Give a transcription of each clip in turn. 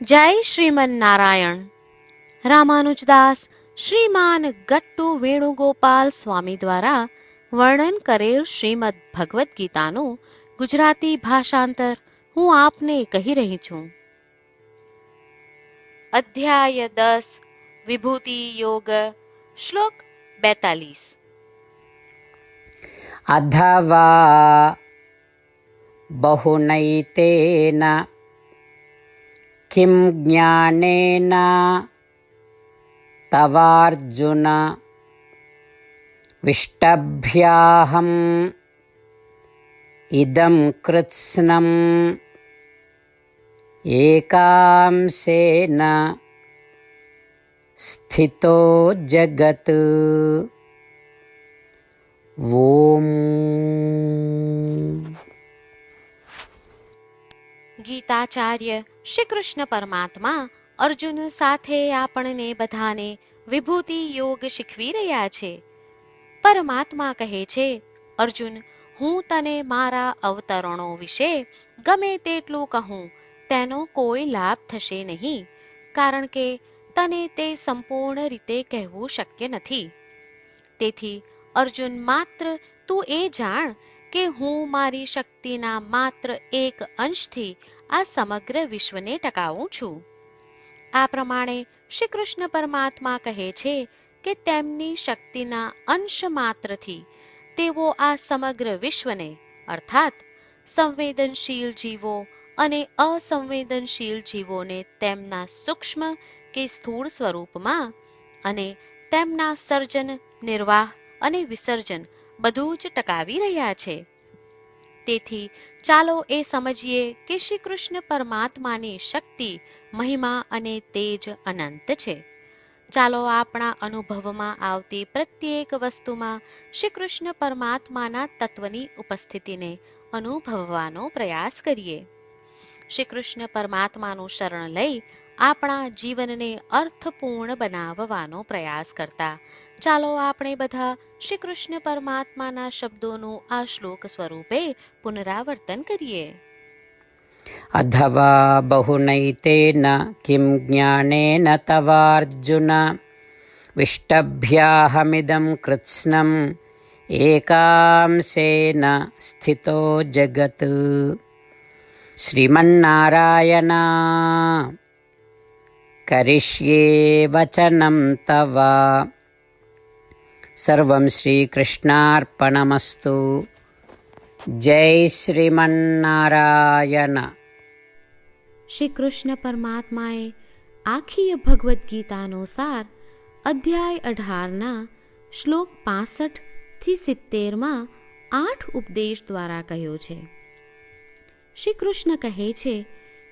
જય શ્રીમન નારાયણ રામાનુજદાસ શ્રીમાન ગટ્ટુ વેણુગોપાલ સ્વામી દ્વારા વર્ણન કરેલ શ્રીમદ ભગવદ્ ગીતાનું ગુજરાતી ભાષાંતર હું આપને કહી રહી છું. અધ્યાય દસ, વિભૂતિ યોગ, શ્લોક બેતાલીસ. અધવા બહુનૈતેના किं ज्ञानेन तवार्जुन विष्टभ्याहम् इदं कृत्स्नम् एकांशेन स्थितो जगत् ॐ ગીતાચાર્ય શ્રી કૃષ્ણ પરમાત્મા અર્જુન સાથે આપણને બધાને વિભૂતિ યોગ શીખવી રહ્યા છે. પરમાત્મા કહે છે, અર્જુન, હું તને મારા અવતરણો વિશે ગમે તેટલું કહું, તેનો કોઈ લાભ થશે નહીં, કારણ કે તને તે સંપૂર્ણ રીતે કહેવું શક્ય નથી. તેથી, અર્જુન, માત્ર તું એ જાણ કે હું મારી શક્તિના માત્ર એક અંશથી આ સમગ્ર વિશ્વને ટકાવું છું. આ પ્રમાણે શ્રી કૃષ્ણ પરમાત્મા કહે છે કે તેમની શક્તિના અંશ માત્રથી તેઓ આ સમગ્ર વિશ્વને, અર્થાત સંવેદનશીલ જીવો અને અસંવેદનશીલ જીવોને તેમના સૂક્ષ્મ કે સ્થૂળ સ્વરૂપમાં અને તેમના સર્જન, નિર્વાહ અને વિસર્જન બધું જ ટકાવી રહ્યા છે. તેથી ચાલો એ સમજીએ કે શ્રી કૃષ્ણ પરમાત્માની શક્તિ, મહિમા અને તેજ અનંત છે. ચાલો આપણા અનુભવમાં આવતી પ્રત્યેક વસ્તુમાં શ્રી કૃષ્ણ પરમાત્માના તત્વની ઉપસ્થિતિને અનુભવવાનો પ્રયાસ કરીએ. શ્રી કૃષ્ણ પરમાત્માનું શરણ લઈ આપણા જીવનને અર્થપૂર્ણ બનાવવાનો પ્રયાસ કરતા ચાલો આપણે બધા શ્રી કૃષ્ણ પરમાત્માના શબ્દોનું આ શ્લોક સ્વરૂપે પુનરાવર્તન કરીએ अथवा बहुनैतेन किं ज्ञानेन तवार्जुन विष्टभ्याहमिदं कृत्स्नम् एकांशेन स्थितो जगत् श्रीमन्नारायण करिष्ये वचनं तव સર્વં શ્રીકૃષ્ણાર્પણમસ્તુ જય શ્રીમન્નારાયણ શ્રી કૃષ્ણ પરમાત્માએ આખીય ભગવદ્ ગીતાનો સાર અધ્યાય અઢારના શ્લોક પાસઠથી સિત્તેરમાં આઠ ઉપદેશ દ્વારા કહ્યો છે. શ્રી કૃષ્ણ કહે છે,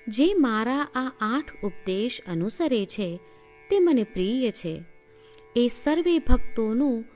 જે મારા આ આઠ ઉપદેશ અનુસરે છે, તે મને પ્રિય છે. એ સર્વે ભક્તોનું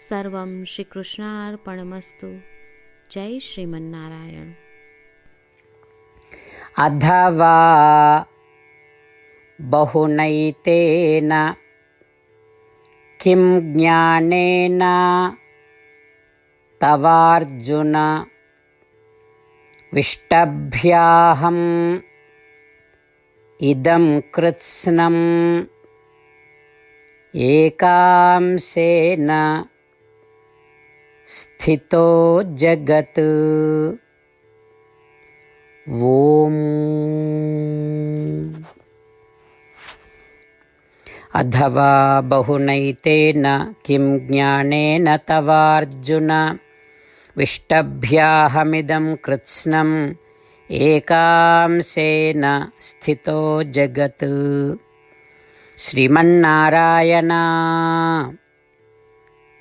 సర్వం శ్రీకృష్ణార్పణమస్తు. జై శ్రీమన్నారాయణ. అథవా బహునైతేన కిం జ్ఞానేన తవార్జున విష్టభ్యాహం ఇదం కృత్స్నం ఏకాంశేన एकांशेन स्थितो जगत् ॐ अथवा बहुनैतेन किं ज्ञानेन तवार्जुन विष्टभ्याहमिदं कृत्स्नम् एकांशेन स्थितो जगत् श्रीमन्नारायण